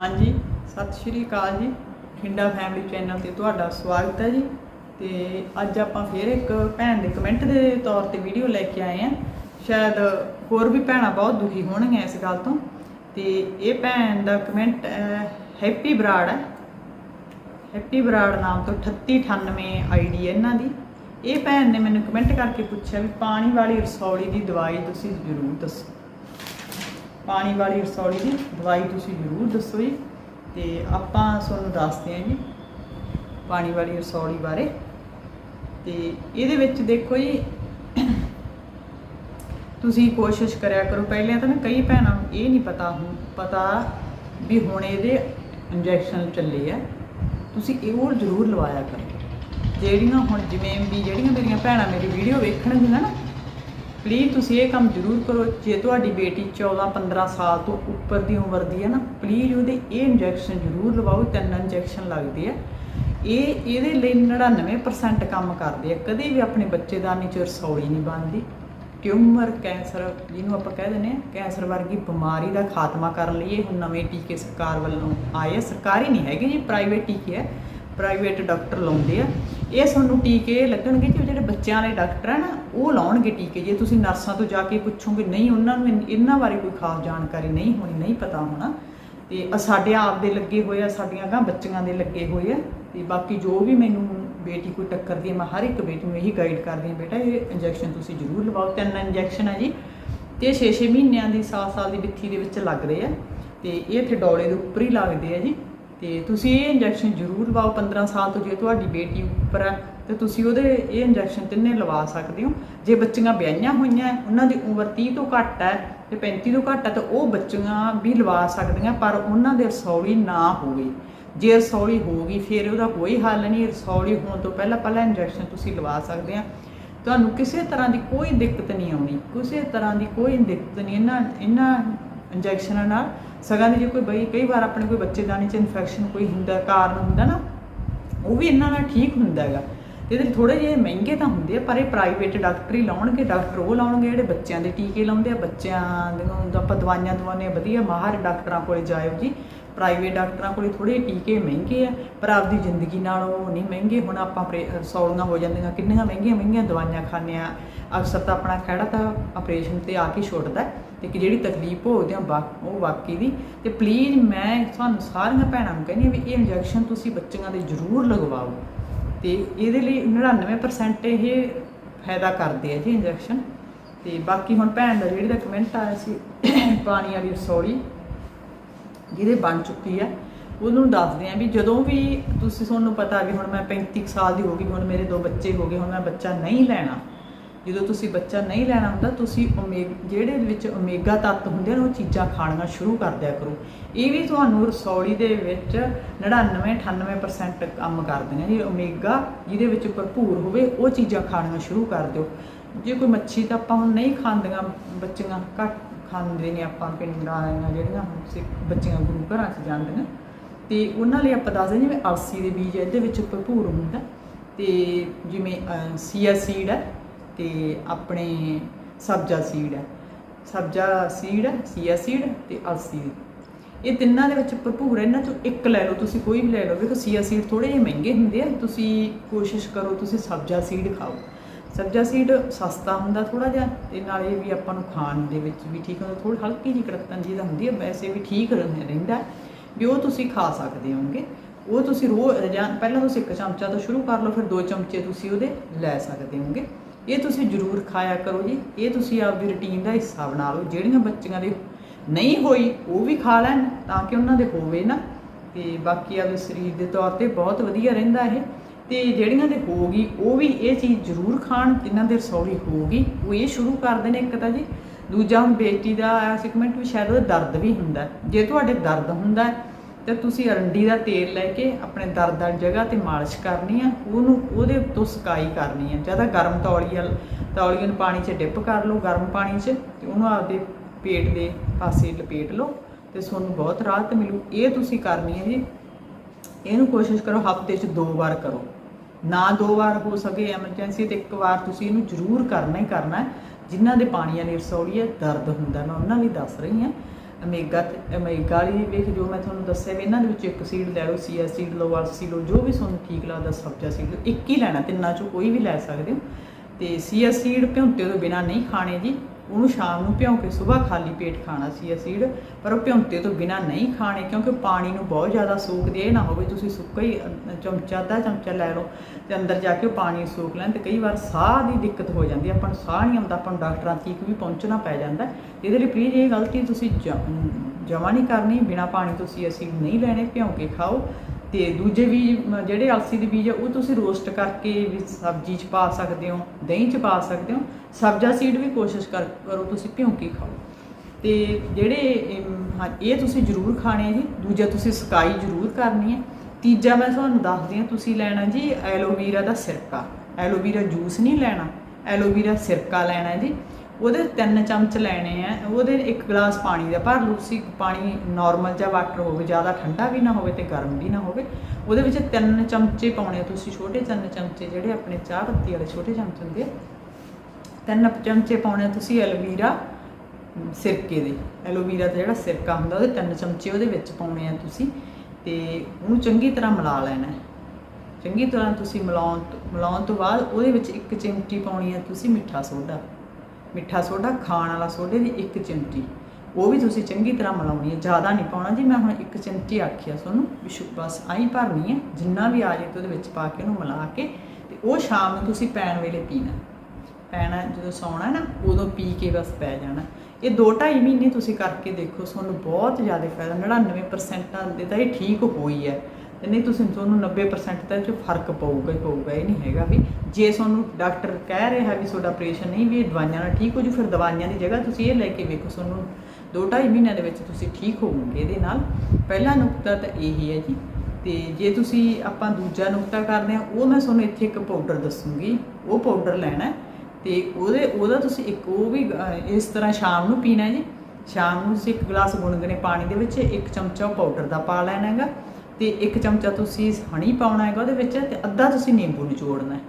ਹਾਂਜੀ, ਸਤਿ ਸ਼੍ਰੀ ਅਕਾਲ ਜੀ। ਠਿੰਡਾ ਫੈਮਿਲੀ ਚੈਨਲ ਤੇ ਤੁਹਾਡਾ ਸਵਾਗਤ ਹੈ ਜੀ। ਤੇ ਅੱਜ ਆਪਾਂ ਫੇਰ ਇੱਕ ਭੈਣ ਦੇ ਕਮੈਂਟ ਦੇ ਤੌਰ ਤੇ ਵੀਡੀਓ ਲੈ ਕੇ ਆਏ ਆ ਸ਼ਾਇਦ ਹੋਰ ਵੀ ਭੈਣਾਂ ਬਹੁਤ ਦੁਖੀ ਹੋਣਗੀਆਂ ਇਸ ਗੱਲ ਤੋਂ। ਤੇ ਇਹ ਭੈਣ ਦਾ ਕਮੈਂਟ ਹੈਪੀ ਬਰਾੜ ਹੈ। ਹੈਪੀ ਬਰਾੜ ਨਾਮ ਤੋਂ 3898 ਆਈਡੀ ਹੈ ਇਹਨਾਂ ਦੀ। ਇਹ ਭੈਣ ਨੇ ਮੈਨੂੰ ਕਮੈਂਟ ਕਰਕੇ ਪੁੱਛਿਆ ਵੀ ਪਾਣੀ ਵਾਲੀ ਰਸੌਲੀ ਦੀ ਦਵਾਈ ਤੁਸੀਂ ਜ਼ਰੂਰ ਦੱਸੋ। ਪਾਣੀ ਵਾਲੀ ਰਸੌਲੀ ਦੀ ਦਵਾਈ ਤੁਸੀਂ ਜ਼ਰੂਰ ਦੱਸੋ ਜੀ। ਤੇ ਆਪਾਂ ਤੁਹਾਨੂੰ ਦੱਸਦੇ ਹਾਂ ਜੀ ਪਾਣੀ ਵਾਲੀ ਰਸੌਲੀ ਬਾਰੇ। ਤੇ ਇਹਦੇ ਵਿੱਚ ਦੇਖੋ ਜੀ, ਤੁਸੀਂ ਕੋਸ਼ਿਸ਼ ਕਰਿਆ ਕਰੋ। ਪਹਿਲਾਂ ਤਾਂ ਨਾ ਕਈ ਭੈਣਾਂ ਨੂੰ ਇਹ ਨਹੀਂ ਪਤਾ ਹੁਣ ਪਤਾ ਵੀ ਹੁਣ ਇਹਦੇ ਇੰਜੈਕਸ਼ਨ ਚੱਲੇ ਆ। ਤੁਸੀਂ ਇਹ ਉਹ ਜ਼ਰੂਰ ਲਵਾਇਆ ਕਰੋ। ਜਿਹੜੀਆਂ ਹੁਣ ਜਿਵੇਂ ਵੀ, ਜਿਹੜੀਆਂ ਮੇਰੀਆਂ ਭੈਣਾਂ ਮੇਰੀ ਵੀਡੀਓ ਵੇਖਣਗੀਆਂ ਨਾ ਪਲੀਜ਼ ਤੁਸੀਂ ਇਹ ਕੰਮ ਜ਼ਰੂਰ ਕਰੋ, ਜੇ ਤੁਹਾਡੀ ਬੇਟੀ 14 15 ਸਾਲ ਤੋਂ ਉੱਪਰ ਦੀ ਉਮਰ ਦੀ ਹੈ ਨਾ ਪਲੀਜ਼ ਉਹਦੇ ਇਹ ਇੰਜੈਕਸ਼ਨ ਜ਼ਰੂਰ ਲਵਾਓ, ਤਿੰਨ ਇੰਜੈਕਸ਼ਨ ਲੱਗਦੇ ਆ। ਇਹ, ਇਹਦੇ ਲਈ 99% ਕੰਮ ਕਰਦੇ ਆ। ਕਦੇ ਵੀ ਆਪਣੇ ਬੱਚੇਦਾਨੀ ਚ ਰਸੌਲੀ ਨਹੀਂ ਬਣਦੀ। ਟਿਊਮਰ ਕੈਂਸਰ, ਜਿਹਨੂੰ ਆਪਾਂ ਕਹਿ ਦਿੰਦੇ ਆ ਕੈਂਸਰ ਵਰਗੀ ਬਿਮਾਰੀ ਦਾ ਖਾਤਮਾ ਕਰਨ ਲਈ ਇਹ ਹੁਣ ਨਵੇਂ ਟੀਕੇ ਸਰਕਾਰ ਵੱਲੋਂ ਆਏ ਆ। ਸਰਕਾਰੀ ਨਹੀਂ ਹੈਗੇ ਜੀ ਪ੍ਰਾਈਵੇਟ ਟੀਕੇ ਹੈ ਪ੍ਰਾਈਵੇਟ ਡਾਕਟਰ ਲਾਉਂਦੇ ਆ। ਇਹ ਤੁਹਾਨੂੰ ਟੀਕੇ ਲੱਗਣਗੇ ਕਿ ਜਿਹੜੇ ਬੱਚਿਆਂ ਵਾਲੇ ਡਾਕਟਰ ਆ ਨਾ, ਉਹ ਲਾਉਣਗੇ ਟੀਕੇ। ਜੇ ਤੁਸੀਂ ਨਰਸਾਂ ਤੋਂ ਜਾ ਕੇ ਪੁੱਛੋਗੇ, ਨਹੀਂ, ਉਹਨਾਂ ਨੂੰ ਇਹਨਾਂ ਬਾਰੇ ਕੋਈ ਖਾਸ ਜਾਣਕਾਰੀ ਨਹੀਂ ਹੋਣੀ, ਨਹੀਂ ਪਤਾ ਹੋਣਾ। ਤੇ ਸਾਡੇ ਆਪ ਦੇ ਲੱਗੇ ਹੋਏ ਆ, ਸਾਡੀਆਂ ਗਾਂ ਬੱਚੀਆਂ ਦੇ ਲੱਗੇ ਹੋਏ ਆ। ਤੇ ਬਾਕੀ ਜੋ ਵੀ ਮੈਨੂੰ ਬੇਟੀ ਕੋਈ ਟੱਕਰਦੀ ਹੈ ਮੈਂ ਹਰ ਇੱਕ ਬੇਟੀ ਨੂੰ ਇਹੀ ਗਾਈਡ ਕਰਦੀ ਹਾਂ, ਬੇਟਾ, ਇਹ ਇੰਜੈਕਸ਼ਨ ਤੁਸੀਂ ਜ਼ਰੂਰ ਲਵਾਓ। ਤਿੰਨ ਇੰਜੈਕਸ਼ਨ ਹੈ ਜੀ। ਤੇ 6-6 ਮਹੀਨਿਆਂ ਦੀ 7 ਸਾਲ ਦੀ ਵਿੱਥੀ ਦੇ ਵਿੱਚ ਲੱਗਦੇ ਆ। ਤੇ ਇਹ ਇੱਥੇ ਡੌਲੇ ਦੇ ਉੱਪਰ ਹੀ ਲੱਗਦੇ ਆ ਜੀ। ਤੇ ਤੁਸੀਂ ਇਹ ਇੰਜੈਕਸ਼ਨ ਜ਼ਰੂਰ ਲਵਾਓ 15 ਸਾਲ ਤੋਂ ਜੇ ਤੁਹਾਡੀ ਬੇਟੀ ਉੱਪਰ ਹੈ, ਤੇ ਤੁਸੀਂ ਉਹਦੇ ਇਹ ਇੰਜੈਕਸ਼ਨ ਤਿੰਨੇ ਲਵਾ ਸਕਦੇ ਹੋ। ਜੇ ਬੱਚੀਆਂ ਵਿਆਹੀਆਂ ਹੋਈਆਂ, ਉਹਨਾਂ ਦੀ ਉਮਰ 30 ਤੋਂ ਘੱਟ ਹੈ ਤੇ 35 ਤੋਂ ਘੱਟ ਹੈ, ਤਾਂ ਉਹ ਬੱਚੀਆਂ ਵੀ ਲਵਾ ਸਕਦੀਆਂ, ਪਰ ਉਹਨਾਂ ਦੇ ਰਸੌਲੀ ਨਾ ਹੋਵੇ। ਜੇ ਰਸੌਲੀ ਹੋਊਗੀ ਫਿਰ ਉਹਦਾ ਕੋਈ ਹੱਲ ਨਹੀਂ। ਰਸੌਲੀ ਹੋਣ ਤੋਂ ਪਹਿਲਾਂ ਪਹਿਲਾਂ ਇੰਜੈਕਸ਼ਨ ਤੁਸੀਂ ਲਵਾ ਸਕਦੇ ਆ। ਤੁਹਾਨੂੰ ਕਿਸੇ ਤਰ੍ਹਾਂ ਦੀ ਕੋਈ ਦਿੱਕਤ ਨਹੀਂ ਆਉਣੀ। ਕਿਸੇ ਤਰ੍ਹਾਂ ਦੀ ਕੋਈ ਦਿੱਕਤ ਨਹੀਂ। ਇਹਨਾਂ ਇਹਨਾਂ ਇੰਜੈਕਸ਼ਨਾਂ ਨਾਲ ਸਗਾਂ ਦੀ ਜੇ ਕੋਈ ਬਈ, ਕਈ ਵਾਰ ਆਪਣੇ ਕੋਈ ਬੱਚੇ ਬੱਚੇਦਾਨੀ ਚ ਇਨਫੈਕਸ਼ਨ ਕੋਈ ਹੁੰਦਾ, ਕਾਰਨ ਹੁੰਦਾ ਨਾ, ਉਹ ਵੀ ਇਹਨਾਂ ਨਾਲ ਠੀਕ ਹੁੰਦਾ ਹੈਗਾ। ਇਹਦੇ ਥੋੜੇ ਜਿਹੇ ਮਹਿੰਗੇ ਤਾਂ ਹੁੰਦੇ ਆ, ਪਰ ਇਹ ਪ੍ਰਾਈਵੇਟ ਡਾਕਟਰ ਹੀ ਲਾਉਣਗੇ ਡਾਕਟਰ ਉਹ ਲਾਉਣਗੇ ਜਿਹੜੇ ਬੱਚਿਆਂ ਦੇ ਟੀਕੇ ਲਾਉਂਦੇ ਆ, ਬੱਚਿਆਂ ਨੂੰ ਆਪਾਂ ਦਵਾਈਆਂ ਦਵਾਉਂਦੇ ਆ, ਵਧੀਆ ਮਾਹਰ ਡਾਕਟਰਾਂ ਕੋਲੇ ਜਾਇਓ ਜੀ। ਪ੍ਰਾਈਵੇਟ ਡਾਕਟਰਾਂ ਕੋਲੇ ਥੋੜੇ ਟੀਕੇ ਮਹਿੰਗੇ ਆ, ਪਰ ਆਪਦੀ ਜ਼ਿੰਦਗੀ ਨਾਲੋਂ ਨਹੀਂ ਮਹਿੰਗੇ। ਹੁਣ ਆਪਾਂ ਸੌਲੀਆਂ ਹੋ ਜਾਂਦੀਆਂ, ਕਿੰਨੀਆਂ ਮਹਿੰਗੀਆਂ ਮਹਿੰਗੀਆਂ ਦਵਾਈਆਂ ਖਾਂਦੇ ਆ। ਅਕਸਰ ਤਾਂ ਆਪਣਾ ਖਹਿੜਾ ਤਾਂ ਆਪਰੇਸ਼ਨ ਤੇ ਆ ਕੇ ਛੁੱਟਦਾ। ਇੱਕ ਜਿਹੜੀ ਤਕਲੀਫ ਹੋਊਗੀ ਆ ਉਹ ਵਾਕਈ ਦੀ। ਤੇ ਪਲੀਜ਼ ਮੈਂ ਤੁਹਾਨੂੰ ਸਾਰੀਆਂ ਭੈਣਾਂ ਨੂੰ ਕਹਿੰਦੀ ਹਾਂ ਵੀ ਇਹ ਇੰਜੈਕਸ਼ਨ ਤੁਸੀਂ ਬੱਚਿਆਂ ਦੇ ਜ਼ਰੂਰ ਲਗਵਾਓ। ਤੇ ਇਹਦੇ ਲਈ 99% ਇਹ ਫਾਇਦਾ ਕਰਦੇ ਆ ਜੀ ਇੰਜੈਕਸ਼ਨ ਤੇ ਬਾਕੀ ਹੁਣ ਭੈਣ ਦਾ ਜਿਹੜੀ ਦਾ ਕਮੈਂਟ ਆਇਆ ਸੀ, ਪਾਣੀ ਵਾਲੀ ਰਸੌਲੀ ਜਿਹਦੇ ਬਣ ਚੁੱਕੀ ਆ, ਉਹਨੂੰ ਦੱਸਦੇ ਆ ਵੀ ਜਦੋਂ ਵੀ ਤੁਸੀਂ ਤੁਹਾਨੂੰ ਪਤਾ ਵੀ ਹੁਣ ਮੈਂ 35 ਕੁ ਸਾਲ ਦੀ ਹੋ ਗਈ, ਹੁਣ ਮੇਰੇ ਦੋ ਬੱਚੇ ਹੋ ਗਏ, ਹੁਣ ਮੈਂ ਬੱਚਾ ਨਹੀਂ ਲੈਣਾ। ਜਦੋਂ ਤੁਸੀਂ ਬੱਚਾ ਨਹੀਂ ਲੈਣਾ ਹੁੰਦਾ, ਤੁਸੀਂ ਓਮੇਗ, ਜਿਹੜੇ ਵਿੱਚ ਓਮੇਗਾ ਤੱਤ ਹੁੰਦੇ ਨੇ, ਉਹ ਚੀਜ਼ਾਂ ਖਾਣੀਆਂ ਸ਼ੁਰੂ ਕਰ ਦਿਆ ਕਰੋ। ਇਹ ਵੀ ਤੁਹਾਨੂੰ ਰਸੌਲੀ ਦੇ ਵਿੱਚ 99 98% ਕੰਮ ਕਰਦੇ ਨੇ ਜੀ ਓਮੇਗਾ ਜਿਹਦੇ ਵਿੱਚ ਭਰਪੂਰ ਹੋਵੇ, ਉਹ ਚੀਜ਼ਾਂ ਖਾਣੀਆਂ ਸ਼ੁਰੂ ਕਰ ਦਿਓ। ਜੇ ਕੋਈ ਮੱਛੀ ਤਾਂ ਆਪਾਂ ਹੁਣ ਨਹੀਂ ਖਾਂਦੀਆਂ, ਬੱਚੀਆਂ ਘੱਟ ਖਾਂਦੇ ਨੇ ਆਪਾਂ, ਪਿੰਡਾਂ ਆਈਆਂ ਜਿਹੜੀਆਂ ਸਿੱਖ, ਬੱਚੀਆਂ ਗੁਰੂ ਘਰਾਂ 'ਚ ਜਾਂਦੀਆਂ ਤੇ ਉਹਨਾਂ ਲਈ ਆਪਾਂ ਦੱਸਦੇ ਜਿਵੇਂ ਅਲਸੀ ਦੇ ਬੀਜ ਇਹਦੇ ਵਿੱਚ ਭਰਪੂਰ ਹੁੰਦਾ। ਤੇ ਜਿਵੇਂ ਸੀਆ ਸੀਡ ਹੈ ਤੇ ਆਪਣੇ ਸਬਜ਼ਾ ਸੀਡ ਹੈ। ਸਬਜ਼ਾ ਸੀਡ ਸੀਆ ਸੀਡ ਤੇ ਅਲਸੀ ਇਹ ਤਿੰਨਾਂ ਦੇ ਵਿੱਚ ਭਰਪੂਰ ਇਹਨਾਂ ਚੋਂ ਇੱਕ ਲੈ ਲਓ, ਤੁਸੀਂ ਕੋਈ ਵੀ ਲੈ ਲਓ। ਵੇਖੋ ਸੀਆ ਸੀਡ ਥੋੜੇ ਜਿਹੇ ਮਹਿੰਗੇ ਹੁੰਦੇ ਆ। ਤੁਸੀਂ ਕੋਸ਼ਿਸ਼ ਕਰੋ, ਤੁਸੀਂ ਸਬਜ਼ਾ ਸੀਡ ਖਾਓ। ਸਬਜ਼ਾ ਸੀਡ ਸਸਤਾ ਹੁੰਦਾ ਥੋੜਾ ਜਿਹਾ ਤੇ ਨਾਲੇ ਵੀ ਆਪਾਂ ਨੂੰ ਖਾਣ ਦੇ ਵਿੱਚ ਵੀ ਠੀਕ ਹੁੰਦਾ। ਥੋੜੀ ਹਲਕੀ ਜਿਹੀ ਕੜਕਤਨ ਜਿਹੀ ਤਾਂ ਹੁੰਦੀ ਹੈ ਵੈਸੇ ਵੀ ਠੀਕ ਰਹਿੰਦਾ। ਵੀ ਉਹ ਤੁਸੀਂ ਖਾ ਸਕਦੇ ਹੋਗੇ ਉਹ ਤੁਸੀਂ ਰੋਜ਼ ਜਾਂ ਪਹਿਲਾਂ ਤੁਸੀਂ ਇੱਕ ਚਮਚਾ ਤੋਂ ਸ਼ੁਰੂ ਕਰ ਲਓ, ਫਿਰ ਦੋ ਚਮਚੇ ਤੁਸੀਂ ਉਹਦੇ ਲੈ ਸਕਦੇ ਹੋਗੇ ਇਹ ਤੁਸੀਂ ਜ਼ਰੂਰ ਖਾਇਆ ਕਰੋ ਜੀ। ਇਹ ਤੁਸੀਂ ਆਪਦੀ ਰੁਟੀਨ ਦਾ ਹਿੱਸਾ ਬਣਾ ਲਓ। ਜਿਹੜੀਆਂ ਬੱਚੀਆਂ ਦੇ ਨਹੀਂ ਹੋਈ, ਉਹ ਵੀ ਖਾ ਲੈਣ ਤਾਂ ਕਿ ਉਹਨਾਂ ਦੇ ਹੋਵੇ ਨਾ। ਤੇ ਬਾਕੀ ਆਪਦੇ ਸਰੀਰ ਦੇ ਤੌਰ ਤੇ ਬਹੁਤ ਵਧੀਆ ਰਹਿੰਦਾ ਇਹ। ਤੇ ਜਿਹੜੀਆਂ ਦੇ ਹੋਗੀ ਉਹ ਵੀ ਇਹ ਚੀਜ਼ ਜ਼ਰੂਰ ਖਾਣ। ਜਿਨ੍ਹਾਂ ਦੇ ਰਸੌਲੀ ਹੋਗੀ ਉਹ ਇਹ ਸ਼ੁਰੂ ਕਰਦੇ ਨੇ ਇੱਕ ਤਾਂ ਜੀ। ਦੂਜਾ ਹੁਣ ਬੇਟੀ ਦਾ ਆਇਆ ਸੀ ਕਮੈਂਟ ਵੀ ਸ਼ਾਇਦ ਉਹਦਾ ਦਰਦ ਵੀ ਹੁੰਦਾ। ਜੇ ਤੁਹਾਡੇ ਦਰਦ ਹੁੰਦਾ ਤੇ ਤੁਸੀਂ ਅਰੰਡੀ ਦਾ ਤੇਲ ਲੈ ਕੇ ਆਪਣੇ ਦਰਦ ਜਗ੍ਹਾ ਤੇ ਮਾਲਿਸ਼ ਕਰਨੀ ਆ, ਉਹਨੂੰ ਉਹਦੇ ਤੋਂ ਸਕਾਈ ਕਰਨੀ ਆ। ਜ਼ਿਆਦਾ ਗਰਮ ਤੌਲੀਆ, ਤੌਲੀਏ ਨੂੰ ਪਾਣੀ 'ਚ ਡਿਪ ਕਰ ਲਓ ਗਰਮ ਪਾਣੀ 'ਚ ਤੇ ਉਹਨੂੰ ਆਪਦੇ ਪੇਟ ਦੇ ਪਾਸੇ ਲਪੇਟ ਲਓ ਤੇ ਤੁਹਾਨੂੰ ਬਹੁਤ ਰਾਹਤ ਮਿਲੂ। ਇਹ ਤੁਸੀਂ ਕਰਨੀ ਹੈ ਜੀ, ਇਹਨੂੰ ਕੋਸ਼ਿਸ਼ ਕਰੋ ਹਫ਼ਤੇ 'ਚ ਦੋ ਵਾਰ ਕਰੋ। ਨਾ ਦੋ ਵਾਰ ਹੋ ਸਕੇ ਐਮਰਜੈਂਸੀ ਤੇ ਇੱਕ ਵਾਰ ਤੁਸੀਂ ਇਹਨੂੰ ਜ਼ਰੂਰ ਕਰਨਾ ਹੀ ਕਰਨਾ। ਹੈ ਜਿਨ੍ਹਾਂ ਦੇ ਪਾਣੀ ਵਾਲੀ ਰਸੌਲੀ ਹੈ, ਦਰਦ ਹੁੰਦਾ, ਮੈਂ ਉਹਨਾਂ ਲਈ ਦੱਸ ਰਹੀ ਹਾਂ। ਅਮੇਗਾ ਤੇ ਅਮੇਗਾ ਵਾਲੀ ਵੇਖ ਜੋ ਮੈਂ ਤੁਹਾਨੂੰ ਦੱਸਿਆ ਵੀ ਇਹਨਾਂ ਦੇ ਵਿੱਚ ਇੱਕ ਸੀਡ ਲੈ ਲਓ ਸੀਆ ਸੀਡ ਲਓ ਅਲਸੀ ਲਓ, ਜੋ ਵੀ ਤੁਹਾਨੂੰ ਠੀਕ ਲੱਗਦਾ ਸਬਜ਼ਾ ਸੀਡ ਲਓ, ਇੱਕ ਹੀ ਲੈਣਾ, ਤਿੰਨਾਂ ਚੋਂ ਕੋਈ ਵੀ ਲੈ ਸਕਦੇ ਹੋ। ਤੇ ਸੀਆ ਸੀਡ ਭਿਉਂਤੇ ਤੋਂ ਬਿਨਾ ਨਹੀਂ ਖਾਣੇ ਜੀ। ਉਹਨੂੰ ਸ਼ਾਮ ਨੂੰ ਭਿਉਂ ਕੇ ਸਵੇਰ ਖਾਲੀ ਪੇਟ ਖਾਣਾ ਸੀ ਅਸੀਡ ਪਰ ਉਹ ਭਿਉਂਤੇ ਤੋਂ ਬਿਨਾ ਨਹੀਂ ਖਾਣੇ ਕਿਉਂਕਿ ਪਾਣੀ ਨੂੰ ਬਹੁਤ ਜ਼ਿਆਦਾ ਸੋਖਦੇ ਇਹ ਨਾ ਹੋਵੇ ਤੁਸੀਂ ਸੁੱਕਾ ਹੀ ਚਮਚਾ, ਅੱਧਾ ਚਮਚਾ ਲੈ ਲਓ ਤੇ ਅੰਦਰ ਜਾ ਕੇ ਉਹ ਪਾਣੀ ਸੋਖ ਲੈਣ ਤੇ ਕਈ ਵਾਰ ਸਾਹ ਦੀ ਦਿੱਕਤ ਹੋ ਜਾਂਦੀ ਆਪਾਂ ਨੂੰ ਸਾਹ ਨਹੀਂ ਆਉਂਦਾ, ਆਪਾਂ ਨੂੰ ਡਾਕਟਰਾਂ ਤੀਕ ਵੀ ਪਹੁੰਚਣਾ ਪੈ ਜਾਂਦਾ। ਇਹਦੇ ਲਈ ਪਲੀਜ਼ ਇਹ ਗਲਤੀ ਤੁਸੀਂ ਜਮਾ ਨਹੀਂ ਕਰਨੀ, ਬਿਨਾ ਪਾਣੀ ਤੁਸੀਂ ਸੀਆ ਨਹੀਂ ਲੈਣੇ, ਭਿਉਂ ਕੇ ਖਾਓ। ਤੇ ਦੂਜੇ ਵੀ ਜਿਹੜੇ ਅਲਸੀ ਦੇ ਬੀਜ ਆ, ਉਹ ਤੁਸੀਂ ਰੋਸਟ ਕਰਕੇ ਵੀ ਸਬਜ਼ੀ 'ਚ ਪਾ ਸਕਦੇ ਹੋ, ਦਹੀਂ 'ਚ ਪਾ ਸਕਦੇ ਹੋ। ਸਬਜ਼ਾ ਸੀਡ ਵੀ ਕੋਸ਼ਿਸ਼ ਕਰ, ਕਰੋ ਤੁਸੀਂ ਭਿਉਂ ਕੇ ਖਾਓ। ਤੇ ਜਿਹੜੇ ਹਾਂ, ਇਹ ਤੁਸੀਂ ਜ਼ਰੂਰ ਖਾਣੇ ਜੀ। ਦੂਜਾ ਤੁਸੀਂ ਸਕਾਈ ਜ਼ਰੂਰ ਕਰਨੀ ਹੈ। ਤੀਜਾ ਮੈਂ ਤੁਹਾਨੂੰ ਦੱਸਦੀ ਹਾਂ, ਤੁਸੀਂ ਲੈਣਾ ਜੀ ਐਲੋਵੀਰਾ ਦਾ ਸਿਰਕਾ। ਐਲੋਵੀਰਾ ਜੂਸ ਨਹੀਂ ਲੈਣਾ, ਐਲੋਵੀਰਾ ਸਿਰਕਾ ਲੈਣਾ ਜੀ। ਉਹਦੇ ਤਿੰਨ ਚਮਚ ਲੈਣੇ ਆ, ਉਹਦੇ ਇੱਕ ਗਲਾਸ ਪਾਣੀ ਦਾ ਭਰ ਲਓ, ਤੁਸੀਂ ਪਾਣੀ ਨਾਰਮਲ ਜਿਹਾ ਵਾਟਰ ਹੋਵੇ, ਜ਼ਿਆਦਾ ਠੰਡਾ ਵੀ ਨਾ ਹੋਵੇ ਤੇ ਗਰਮ ਵੀ ਨਾ ਹੋਵੇ। ਉਹਦੇ ਵਿੱਚ ਤਿੰਨ ਚਮਚੇ ਪਾਉਣੇ ਆ ਤੁਸੀਂ, ਛੋਟੇ ਤਿੰਨ ਚਮਚੇ ਜਿਹੜੇ ਆਪਣੇ ਚਾਹ ਪੱਤੀ ਵਾਲੇ ਛੋਟੇ ਚਮਚ ਹੁੰਦੇ ਆ। ਤਿੰਨ ਚਮਚੇ ਪਾਉਣੇ ਆ ਤੁਸੀਂ ਐਲੋਵੀਰਾ ਸਿਰਕੇ ਦੇ। ਐਲੋਵੀਰਾ ਦਾ ਜਿਹੜਾ ਸਿਰਕਾ ਹੁੰਦਾ, ਉਹਦੇ ਤਿੰਨ ਚਮਚੇ ਉਹਦੇ ਵਿੱਚ ਪਾਉਣੇ ਆ ਤੁਸੀਂ ਤੇ ਉਹਨੂੰ ਚੰਗੀ ਤਰ੍ਹਾਂ ਮਿਲਾ ਲੈਣਾ। ਚੰਗੀ ਤਰ੍ਹਾਂ ਤੁਸੀਂ ਮਿਲਾਉਣ ਤੋਂ ਮਿਲਾਉਣ ਤੋਂ ਬਾਅਦ ਉਹਦੇ ਵਿੱਚ ਇੱਕ ਚਿਮਟੀ ਪਾਉਣੀ ਆ ਤੁਸੀਂ ਮਿੱਠਾ ਸੋਡਾ। ਮਿੱਠਾ ਸੋਡਾ, ਖਾਣ ਵਾਲਾ ਸੋਡੇ ਦੀ ਇੱਕ ਚਿਮਟੀ। ਉਹ ਵੀ ਤੁਸੀਂ ਚੰਗੀ ਤਰ੍ਹਾਂ ਮਿਲਾਉਣੀ ਹੈ। ਜ਼ਿਆਦਾ ਨਹੀਂ ਪਾਉਣਾ ਜੀ, ਮੈਂ ਹੁਣ ਇੱਕ ਚਿਮਟੀ ਆਖਿਆ ਤੁਹਾਨੂੰ। ਵੀ ਸ਼ੁ- ਬਸ ਆਈ ਭਰਨੀ ਹੈ। ਜਿੰਨਾ ਵੀ ਆ ਜੇ ਤੇ ਉਹਦੇ ਵਿੱਚ ਪਾ ਕੇ ਉਹਨੂੰ ਮਿਲਾ ਕੇ ਤੇ ਉਹ ਸ਼ਾਮ ਨੂੰ ਤੁਸੀਂ ਪੈਣ ਵੇਲੇ ਪੀਣਾ। ਪੈਣਾ ਜਦੋਂ ਸੌਣਾ ਨਾ, ਉਦੋਂ ਪੀ ਕੇ ਬਸ ਪੈ ਜਾਣਾ। ਇਹ 2.5 ਮਹੀਨੇ ਤੁਸੀਂ ਕਰਕੇ ਦੇਖੋ, ਤੁਹਾਨੂੰ ਬਹੁਤ ਜ਼ਿਆਦਾ ਫਾਇਦਾ। 99% ਦੇ ਤਾਂ ਇਹ ਠੀਕ ਹੋਈ ਹੈ। ਤੇ ਨਹੀਂ ਤੁਸੀਂ ਤੁਹਾਨੂੰ 90% ਤਾਂ ਇਹ ਫ਼ਰਕ ਪਊਗਾ ਹੀ ਪਊਗਾ, ਇਹ ਨਹੀਂ ਹੈਗਾ ਵੀ ਜੇ ਤੁਹਾਨੂੰ ਡਾਕਟਰ ਕਹਿ ਰਿਹਾ ਵੀ ਤੁਹਾਡਾ ਆਪਰੇਸ਼ਨ ਨਹੀਂ ਵੀ ਇਹ ਦਵਾਈਆਂ ਨਾਲ ਠੀਕ ਹੋ ਜੂ, ਫਿਰ ਦਵਾਈਆਂ ਦੀ ਜਗ੍ਹਾ ਤੁਸੀਂ ਇਹ ਲੈ ਕੇ ਵੇਖੋ ਤੁਹਾਨੂੰ 2.5 ਮਹੀਨਿਆਂ ਦੇ ਵਿੱਚ ਤੁਸੀਂ ਠੀਕ ਹੋਵੋਗੇ ਇਹਦੇ ਨਾਲ। ਪਹਿਲਾ ਨੁਕਤਾ ਤਾਂ ਇਹੀ ਹੈ ਜੀ। ਤੇ ਜੇ ਤੁਸੀਂ ਆਪਾਂ ਦੂਜਾ ਨੁਕਤਾ ਕਰਦੇ ਆ ਉਹ ਮੈਂ ਤੁਹਾਨੂੰ ਇੱਥੇ ਇੱਕ ਪਾਊਡਰ ਦੱਸੂਗੀ। ਉਹ ਪਾਊਡਰ ਲੈਣਾ ਹੈ ਤੇ ਉਹਦੇ, ਉਹਦਾ ਤੁਸੀਂ ਇੱਕ ਉਹ ਵੀ ਇਸ ਤਰ੍ਹਾਂ ਸ਼ਾਮ ਨੂੰ ਪੀਣਾ ਜੀ। ਸ਼ਾਮ ਨੂੰ ਤੁਸੀਂ ਇੱਕ ਗਲਾਸ ਗੁਣਗਣੇ ਪਾਣੀ ਦੇ ਵਿੱਚ ਇੱਕ ਚਮਚਾ ਪਾਊਡਰ ਦਾ ਪਾ ਲੈਣਾ ਹੈਗਾ। ਤੇ ਇੱਕ ਚਮਚਾ ਤੁਸੀਂ ਹਣੀ ਪਾਉਣਾ ਹੈਗਾ ਉਹਦੇ ਵਿੱਚ ਤੇ ਅੱਧਾ ਤੁਸੀਂ ਨਿੰਬੂ ਨਿਚੋੜਨਾ ਹੈ।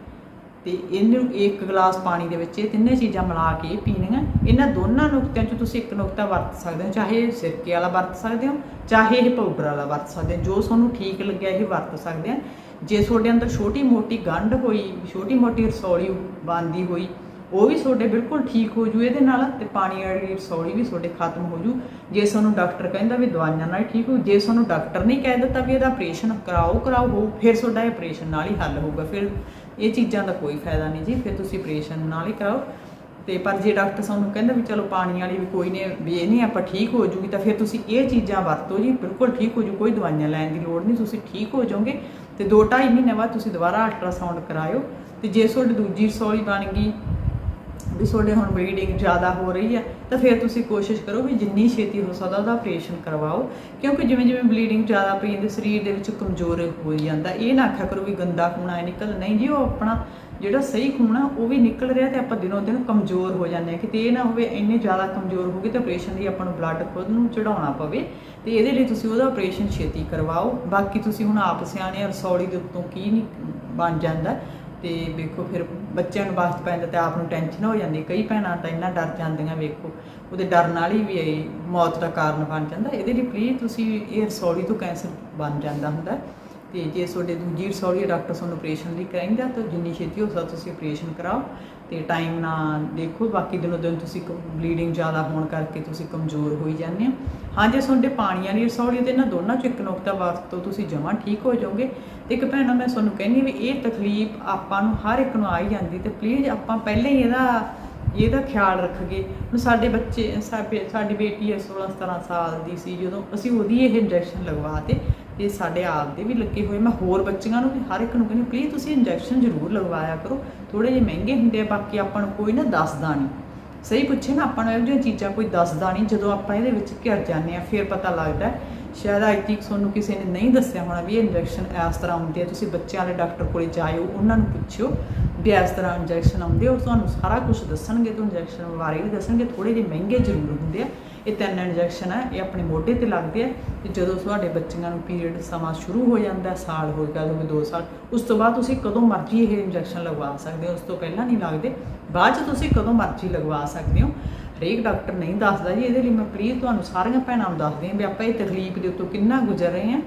ਤੇ ਇਹਨੂੰ ਇੱਕ ਗਲਾਸ ਪਾਣੀ ਦੇ ਵਿੱਚ ਇਹ ਤਿੰਨੇ ਚੀਜ਼ਾਂ ਮਿਲਾ ਕੇ ਪੀਣੀਆਂ। ਇਹਨਾਂ ਦੋਨਾਂ ਨੁਕਤਿਆਂ 'ਚ ਤੁਸੀਂ ਇੱਕ ਨੁਕਤਾ ਵਰਤ ਸਕਦੇ ਹੋ, ਚਾਹੇ ਸਿਰਕੇ ਵਾਲਾ ਵਰਤ ਸਕਦੇ ਹੋ, ਚਾਹੇ ਇਹ ਪਾਊਡਰ ਵਾਲਾ ਵਰਤ ਸਕਦੇ ਹੋ। ਜੋ ਤੁਹਾਨੂੰ ਠੀਕ ਲੱਗਿਆ ਇਹ ਵਰਤ ਸਕਦੇ ਆ ਜੇ ਤੁਹਾਡੇ ਅੰਦਰ ਛੋਟੀ ਮੋਟੀ ਗੰਢ ਹੋਈ, ਛੋਟੀ ਮੋਟੀ ਰਸੌਲੀ ਬੰਦੀ ਹੋਈ ਉਹ ਵੀ ਤੁਹਾਡੇ ਬਿਲਕੁਲ ਠੀਕ ਹੋ ਜੂ ਇਹਦੇ ਨਾਲ ਤੇ ਪਾਣੀ ਵਾਲੀ ਰਸੌਲੀ ਵੀ ਤੁਹਾਡੇ ਖਤਮ ਹੋ ਜੂ। ਜੇ ਤੁਹਾਨੂੰ ਡਾਕਟਰ ਕਹਿੰਦਾ ਵੀ ਦਵਾਈਆਂ ਨਾਲ ਠੀਕ ਹੋ, ਜੇ ਤੁਹਾਨੂੰ ਡਾਕਟਰ ਨਹੀਂ ਕਹਿ ਦਿੱਤਾ ਵੀ ਇਹਦਾ ਆਪਰੇਸ਼ਨ ਕਰਾਓ ਕਰਾਓ, ਹੋ, ਫਿਰ ਤੁਹਾਡਾ ਇਹ ਆਪਰੇਸ਼ਨ ਨਾਲ ਹੀ ਹੱਲ ਹੋਊਗਾ। ਫਿਰ ਇਹ ਚੀਜ਼ਾਂ ਦਾ ਕੋਈ ਫਾਇਦਾ ਨਹੀਂ ਜੀ, ਫਿਰ ਤੁਸੀਂ ਆਪਰੇਸ਼ਨ ਨਾਲ ਹੀ ਕਰਾਓ। ਤੇ ਪਰ ਜੇ ਡਾਕਟਰ ਸਾਨੂੰ ਕਹਿੰਦਾ ਵੀ ਚਲੋ ਪਾਣੀ ਵਾਲੀ ਵੀ ਕੋਈ ਨਹੀਂ, ਵੀ ਇਹ ਨਹੀਂ ਆਪਾਂ ਠੀਕ ਹੋ ਜੂਗੀ, ਤਾਂ ਫਿਰ ਤੁਸੀਂ ਇਹ ਚੀਜ਼ਾਂ ਵਰਤੋ ਜੀ, ਬਿਲਕੁਲ ਠੀਕ ਹੋ ਜੂ, ਕੋਈ ਦਵਾਈਆਂ ਲੈਣ ਦੀ ਲੋੜ ਨਹੀਂ, ਤੁਸੀਂ ਠੀਕ ਹੋ ਜਾਓਗੇ। ਤੇ 2.5 ਮਹੀਨੇ ਬਾਅਦ ਤੁਸੀਂ ਦੁਬਾਰਾ ਅਲਟਰਾਸਾਊਂਡ ਕਰਾਇਓ। ਤੇ ਜੇ ਤੁਹਾਡੀ ਦੂਜੀ ਰਸੌਲੀ ਬਣ ਗਈ ਵੀ ਤੁਹਾਡੇ ਹੁਣ ਬਲੀਡਿੰਗ ਜ਼ਿਆਦਾ ਹੋ ਰਹੀ ਹੈ, ਤਾਂ ਫਿਰ ਤੁਸੀਂ ਕੋਸ਼ਿਸ਼ ਕਰੋ ਵੀ ਜਿੰਨੀ ਛੇਤੀ ਹੋ ਸਕਦਾ ਉਹਦਾ ਆਪਰੇਸ਼ਨ ਕਰਵਾਓ, ਕਿਉਂਕਿ ਜਿਵੇਂ ਜਿਵੇਂ ਬਲੀਡਿੰਗ ਜ਼ਿਆਦਾ ਪਈ ਜਾਂਦੀ, ਸਰੀਰ ਦੇ ਵਿੱਚ ਕਮਜ਼ੋਰ ਹੋ ਜਾਂਦਾ, ਇਹ ਨਾ ਆਖਿਆ ਕਰੋ ਵੀ ਗੰਦਾ ਖੂਨ ਹੈ ਨਿਕਲ, ਨਹੀਂ ਜੀ, ਉਹ ਆਪਣਾ ਜਿਹੜਾ ਸਹੀ ਖੂਨ ਆ, ਉਹ ਵੀ ਨਿਕਲ ਰਿਹਾ ਤੇ ਆਪਾਂ ਦਿਨੋਂ ਦਿਨ ਕਮਜ਼ੋਰ ਹੋ ਜਾਂਦੇ ਆ ਕਿਤੇ ਇਹ ਨਾ ਹੋਵੇ ਇੰਨੇ ਜ਼ਿਆਦਾ ਕਮਜ਼ੋਰ ਹੋ ਗਏ ਤੇ ਆਪਰੇਸ਼ਨ ਲਈ ਆਪਾਂ ਨੂੰ ਬਲੱਡ ਖੁਦ ਨੂੰ ਚੜਾਉਣਾ ਪਵੇ, ਤੇ ਇਹਦੇ ਲਈ ਤੁਸੀਂ ਉਹਦਾ ਆਪਰੇਸ਼ਨ ਛੇਤੀ ਕਰਵਾਓ। ਬਾਕੀ ਤੁਸੀਂ ਹੁਣ ਆਪ ਸਿਆਣੇ ਆ, ਰਸੌਲੀ ਦੇ ਉੱਤੋਂ ਕੀ ਨਹੀਂ ਬਣ ਜਾਂਦਾ ਤੇ ਵੇਖੋ ਫਿਰ ਬੱਚਿਆਂ ਨੂੰ ਵਕਤ ਪੈਂਦਾ ਤੇ ਆਪ ਨੂੰ ਟੈਨਸ਼ਨ ਹੋ ਜਾਂਦੀ, ਕਈ ਭੈਣਾਂ ਤਾਂ ਇੰਨਾ ਡਰ ਜਾਂਦੀਆਂ ਵੇਖੋ, ਉਹਦੇ ਡਰ ਨਾਲ ਹੀ ਵੀ ਇਹ ਮੌਤ ਦਾ ਕਾਰਨ ਬਣ ਜਾਂਦਾ, ਇਹਦੇ ਲਈ ਪਲੀਜ਼ ਤੁਸੀਂ ਇਹ ਰਸੌਲੀ ਤੋਂ ਕੈਂਸਰ ਬਣ ਜਾਂਦਾ ਹੁੰਦਾ। ਤੇ ਜੇ ਤੁਹਾਡੇ ਦੂਜੀ ਰਸੌਲੀ ਡਾਕਟਰ ਤੁਹਾਨੂੰ ਆਪਰੇਸ਼ਨ ਲਈ ਕਹਿੰਦਾ, ਤਾਂ ਜਿੰਨੀ ਛੇਤੀ ਹੋ ਸਕਦਾ ਤੁਸੀਂ ਆਪਰੇਸ਼ਨ ਕਰਾਓ ਤੇ ਟਾਈਮ ਨਾ ਦੇਖੋ, ਬਾਕੀ ਦਿਨੋਂ ਦਿਨ ਤੁਸੀਂ ਬਲੀਡਿੰਗ ਜ਼ਿਆਦਾ ਹੋਣ ਕਰਕੇ ਤੁਸੀਂ ਕਮਜ਼ੋਰ ਹੋਈ ਜਾਂਦੇ ਹੋ। ਹਾਂ, ਜੇ ਤੁਹਾਡੇ ਪਾਣੀ ਵਾਲੀ ਰਸੌਲੀ ਤੇ ਇਹਨਾਂ ਦੋਨਾਂ ਚੋਂ ਇੱਕ ਨੁਕਤਾ ਵਰਤੋ ਤੁਸੀਂ ਜਮਾਂ ਠੀਕ ਹੋ ਜਾਓਗੇ। ਤੇ ਇੱਕ ਭੈਣਾ ਮੈਂ ਤੁਹਾਨੂੰ ਕਹਿੰਦੀ ਵੀ ਇਹ ਤਕਲੀਫ ਆਪਾਂ ਨੂੰ ਹਰ ਇੱਕ ਨੂੰ ਆ ਹੀ ਜਾਂਦੀ ਤੇ ਪਲੀਜ਼ ਆਪਾਂ ਪਹਿਲਾਂ ਹੀ ਇਹਦਾ ਇਹਦਾ ਖਿਆਲ ਰੱਖਗੇ ਹੁਣ ਸਾਡੇ ਬੱਚੇ, ਸਾਡੇ, ਸਾਡੀ ਬੇਟੀ ਹੈ 16 17 ਸਾਲ ਦੀ ਸੀ, ਜਦੋਂ ਅਸੀਂ ਉਹਦੀ ਇਹ ਇੰਜੈਕਸ਼ਨ ਲਗਵਾਤੇ ਇਹ ਸਾਡੇ ਆਪ ਦੇ ਵੀ ਲੱਗੇ ਹੋਏ। ਮੈਂ ਹੋਰ ਬੱਚਿਆਂ ਨੂੰ ਵੀ ਹਰ ਇੱਕ ਨੂੰ ਕਹਿੰਦੀ ਪਲੀਜ਼ ਤੁਸੀਂ ਇੰਜੈਕਸ਼ਨ ਜ਼ਰੂਰ ਲਗਵਾਇਆ ਕਰੋ। ਥੋੜੇ ਜਿਹੇ ਮਹਿੰਗੇ ਹੁੰਦੇ ਆ ਬਾਕੀ ਆਪਾਂ ਨੂੰ ਕੋਈ ਨਾ ਦੱਸਦਾ ਨਹੀਂ। ਸਹੀ ਪੁੱਛੇ ਨਾ ਆਪਾਂ ਨੂੰ ਇਹੋ ਜਿਹੀਆਂ ਚੀਜ਼ਾਂ ਕੋਈ ਦੱਸਦਾ ਨਹੀਂ। ਜਦੋਂ ਆਪਾਂ ਇਹਦੇ ਵਿੱਚ ਘਿਰ ਜਾਂਦੇ ਆ ਫਿਰ ਪਤਾ ਲੱਗਦਾ। ਸ਼ਾਇਦ ਅੱਜ ਤੱਕ ਤੁਹਾਨੂੰ ਕਿਸੇ ਨੇ ਨਹੀਂ ਦੱਸਿਆ ਹੋਣਾ ਵੀ ਇਹ ਇੰਜੈਕਸ਼ਨ ਇਸ ਤਰ੍ਹਾਂ ਹੁੰਦੇ ਆ ਤੁਸੀਂ ਬੱਚਿਆਂ ਵਾਲੇ ਡਾਕਟਰ ਕੋਲੇ ਜਾਇਓ ਉਹਨਾਂ ਨੂੰ ਪੁੱਛਿਓ ਵੀ ਇਸ ਤਰ੍ਹਾਂ ਇੰਜੈਕਸ਼ਨ ਆਉਂਦੇ ਆ, ਉਹ ਤੁਹਾਨੂੰ ਸਾਰਾ ਕੁਝ ਦੱਸਣਗੇ ਤੇ ਇੰਜੈਕਸ਼ਨ ਬਾਰੇ ਵੀ ਦੱਸਣਗੇ। ਥੋੜੇ ਜਿਹੇ ਮਹਿੰਗੇ ਜ਼ਰੂਰ ਹੁੰਦੇ ਆ। ਇਹ ਤਿੰਨ ਇੰਜੈਕਸ਼ਨ ਆ, ਇਹ ਆਪਣੇ ਮੋਢੇ ਤੇ ਲੱਗਦੇ ਆ ਤੇ ਜਦੋਂ ਤੁਹਾਡੇ ਬੱਚਿਆਂ ਨੂੰ ਪੀਰੀਅਡ ਸਮਾਂ ਸ਼ੁਰੂ ਹੋ ਜਾਂਦਾ, ਸਾਲ ਹੋ ਗਿਆ, ਹੋਵੇ 2 ਸਾਲ, ਉਸ ਤੋਂ ਬਾਅਦ ਤੁਸੀਂ ਕਦੋਂ ਮਰਜ਼ੀ ਇਹ ਇੰਜੈਕਸ਼ਨ ਲਗਵਾ ਸਕਦੇ ਹੋ, ਉਸ ਤੋਂ ਪਹਿਲਾਂ ਨਹੀਂ ਲੱਗਦੇ, ਬਾਅਦ ਚ ਤੁਸੀਂ ਕਦੋਂ ਮਰਜ਼ੀ ਲਗਵਾ ਸਕਦੇ ਹੋ। ਹਰੇਕ ਡਾਕਟਰ ਨਹੀਂ ਦੱਸਦਾ ਜੀ, ਇਹਦੇ ਲਈ ਮੈਂ ਪਲੀਜ਼ ਤੁਹਾਨੂੰ ਸਾਰੀਆਂ ਭੈਣਾਂ ਨੂੰ ਦੱਸਦੀ ਹਾਂ ਵੀ ਆਪਾਂ ਇਹ ਤਕਲੀਫ ਦੇ ਉੱਤੋਂ ਕਿੰਨਾ ਗੁਜ਼ਰ ਰਹੇ ਹਾਂ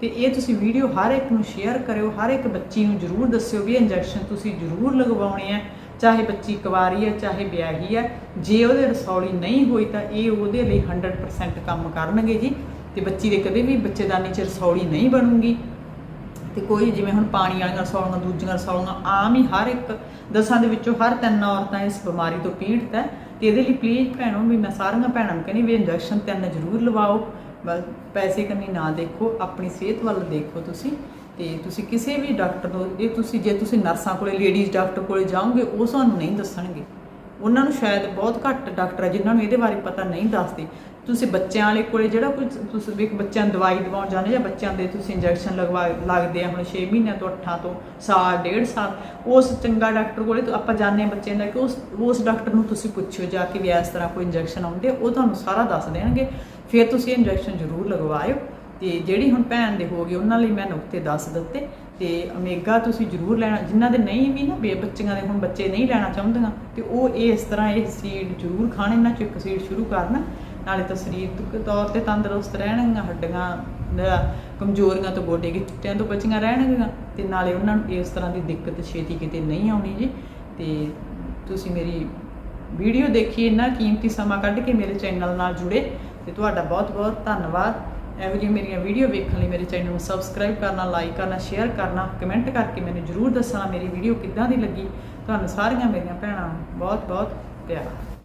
ਤੇ ਇਹ ਤੁਸੀਂ ਵੀਡੀਓ ਹਰ ਇੱਕ ਨੂੰ ਸ਼ੇਅਰ ਕਰਿਓ, ਹਰ ਇੱਕ ਬੱਚੀ ਨੂੰ ਜ਼ਰੂਰ ਦੱਸਿਓ ਵੀ ਇੰਜੈਕਸ਼ਨ ਤੁਸੀਂ ਜ਼ਰੂਰ ਲਗਵਾਉਣੇ ਆ। ਚਾਹੇ ਬੱਚੀ ਕੁਵਾਰੀ ਹੈ, ਚਾਹੇ ਵਿਆਹੀ ਹੈ, ਜੇ ਉਹਦੇ ਰਸੌਲੀ ਨਹੀਂ ਹੋਈ ਤਾਂ ਇਹ ਉਹਦੇ ਲਈ 100% ਕੰਮ ਕਰਨਗੇ ਜੀ। ਤੇ ਬੱਚੀ ਦੇ ਕਦੇ ਵੀ ਬੱਚੇਦਾਨੀ ਚ ਰਸੌਲੀ ਨਹੀਂ ਬਣੂਗੀ। ਤੇ ਕੋਈ ਜਿਵੇਂ ਹੁਣ ਪਾਣੀ ਵਾਲੀਆਂ ਰਸੌਲੀਆਂ, ਦੂਜੀਆਂ ਰਸੌਲੀਆਂ, ਆਮ ਹੀ ਹਰ ਇੱਕ ਦਸਾਂ ਦੇ ਵਿੱਚੋਂ ਹਰ ਤਿੰਨ ਔਰਤਾਂ ਇਸ ਬਿਮਾਰੀ ਤੋਂ ਪੀੜਤ ਹੈ। ਤੇ ਇਹਦੇ ਲਈ ਪਲੀਜ਼ ਭੈਣੋ, ਵੀ ਮੈਂ ਸਾਰੀਆਂ ਭੈਣਾਂ ਨੂੰ ਕਹਿੰਦੀ ਵੀ ਇੰਜੈਕਸ਼ਨ ਤਿੰਨ ਜ਼ਰੂਰ ਲਵਾਓ। ਪੈਸੇ ਕੰਨੀ ਨਾ ਦੇਖੋ, ਆਪਣੀ ਸਿਹਤ ਵੱਲ ਦੇਖੋ ਤੁਸੀਂ। ਤੇ ਤੁਸੀਂ ਕਿਸੇ ਵੀ ਡਾਕਟਰ ਨੂੰ ਇਹ ਤੁਸੀਂ, ਜੇ ਤੁਸੀਂ ਨਰਸਾਂ ਕੋਲੇ ਲੇਡੀਜ਼ ਡਾਕਟਰ ਕੋਲੇ ਜਾਓਗੇ, ਉਹ ਤੁਹਾਨੂੰ ਨਹੀਂ ਦੱਸਣਗੇ। ਉਹਨਾਂ ਨੂੰ ਸ਼ਾਇਦ ਬਹੁਤ ਘੱਟ ਡਾਕਟਰ ਹੈ ਜਿਨ੍ਹਾਂ ਨੂੰ ਇਹਦੇ ਬਾਰੇ ਪਤਾ ਨਹੀਂ ਦੱਸਦੇ। ਤੁਸੀਂ ਬੱਚਿਆਂ ਵਾਲੇ ਕੋਲੇ ਜਿਹੜਾ ਕੁਝ ਤੁਸੀਂ ਵੀ ਬੱਚਿਆਂ ਨੂੰ ਦਵਾਈ ਦਿਵਾਉਣ ਜਾਂਦੇ ਜਾਂ ਬੱਚਿਆਂ ਦੇ ਤੁਸੀਂ ਇੰਜੈਕਸ਼ਨ ਲਗਵਾ, ਲੱਗਦੇ ਆ ਹੁਣ 6 ਮਹੀਨਿਆਂ ਤੋਂ 8 ਤੋਂ, ਸਾਲ, ਡੇਢ ਸਾਲ, ਉਸ ਚੰਗਾ ਡਾਕਟਰ ਕੋਲੇ ਤਾਂ ਆਪਾਂ ਜਾਣਦੇ ਹਾਂ ਬੱਚਿਆਂ ਦਾ ਕਿ ਉਸ ਉਸ ਡਾਕਟਰ ਨੂੰ ਤੁਸੀਂ ਪੁੱਛਿਓ ਜਾ ਕੇ ਵੀ ਇਸ ਤਰ੍ਹਾਂ ਕੋਈ ਇੰਜੈਕਸ਼ਨ ਆਉਂਦੇ ਉਹ ਤੁਹਾਨੂੰ ਸਾਰਾ ਦੱਸ ਦੇਣਗੇ। ਫਿਰ ਤੁਸੀਂ ਇੰਜੈਕਸ਼ਨ ਜ਼ਰੂਰ ਲਗਵਾਇਓ। ਤੇ ਜਿਹੜੀ ਹੁਣ ਭੈਣ ਦੇ ਹੋ ਗਏ, ਉਹਨਾਂ ਲਈ ਮੈਂ ਨੁਕਤੇ ਦੱਸ ਦਿੱਤੇ ਤੇ ਅਮੇਗਾ ਤੁਸੀਂ ਜ਼ਰੂਰ ਲੈਣਾ, ਜਿਨ੍ਹਾਂ ਦੇ ਨਹੀਂ ਵੀ ਨਾ ਬੇ ਬੱਚੀਆਂ ਦੇ ਹੁਣ ਬੱਚੇ ਨਹੀਂ ਲੈਣਾ ਚਾਹੁੰਦੀਆਂ, ਤੇ ਉਹ ਇਹ ਇਸ ਤਰ੍ਹਾਂ ਇਹ ਸੀਡ ਜ਼ਰੂਰ ਖਾਣ, ਇਹਨਾਂ ਚੋਂ ਇੱਕ ਸੀਡ ਸ਼ੁਰੂ ਕਰਨ, ਨਾਲੇ ਤਾਂ ਸਰੀਰਕ ਤੌਰ ਤੇ ਤੰਦਰੁਸਤ ਰਹਿਣਗੀਆਂ, ਹੱਡੀਆਂ ਕਮਜ਼ੋਰੀਆਂ ਤੋਂ ਗੋਡੇ ਗਿੱਟਿਆਂ ਤੋਂ ਬਚੀਆਂ ਰਹਿਣਗੀਆਂ, ਤੇ ਨਾਲੇ ਉਹਨਾਂ ਨੂੰ ਇਸ ਤਰ੍ਹਾਂ ਦੀ ਦਿੱਕਤ ਛੇਤੀ ਕਿਤੇ ਨਹੀਂ ਆਉਣੀ ਜੀ। ਤੇ ਤੁਸੀਂ ਮੇਰੀ ਵੀਡੀਓ ਦੇਖੀ, ਇੰਨਾ ਕੀਮਤੀ ਸਮਾਂ ਕੱਢ ਕੇ ਮੇਰੇ ਚੈਨਲ ਨਾਲ ਜੁੜੇ, ਤੇ ਤੁਹਾਡਾ ਬਹੁਤ ਬਹੁਤ ਧੰਨਵਾਦ। ਇਹੋ ਜਿਹੀਆਂ ਮੇਰੀਆਂ ਵੀਡੀਓ ਵੇਖਣ ਲਈ ਮੇਰੇ ਚੈਨਲ ਨੂੰ ਸਬਸਕ੍ਰਾਈਬ ਕਰਨਾ ਲਾਈਕ ਕਰਨਾ ਸ਼ੇਅਰ ਕਰਨਾ ਕਮੈਂਟ ਕਰਕੇ ਮੈਨੂੰ ਜਰੂਰ ਦੱਸਣਾ ਮੇਰੀ ਵੀਡੀਓ ਕਿੱਦਾਂ ਦੀ ਲੱਗੀ। ਤੁਹਾਨੂੰ ਸਾਰੀਆਂ ਮੇਰੀਆਂ ਭੈਣਾਂ ਨੂੰ ਬਹੁਤ ਬਹੁਤ ਪਿਆਰ।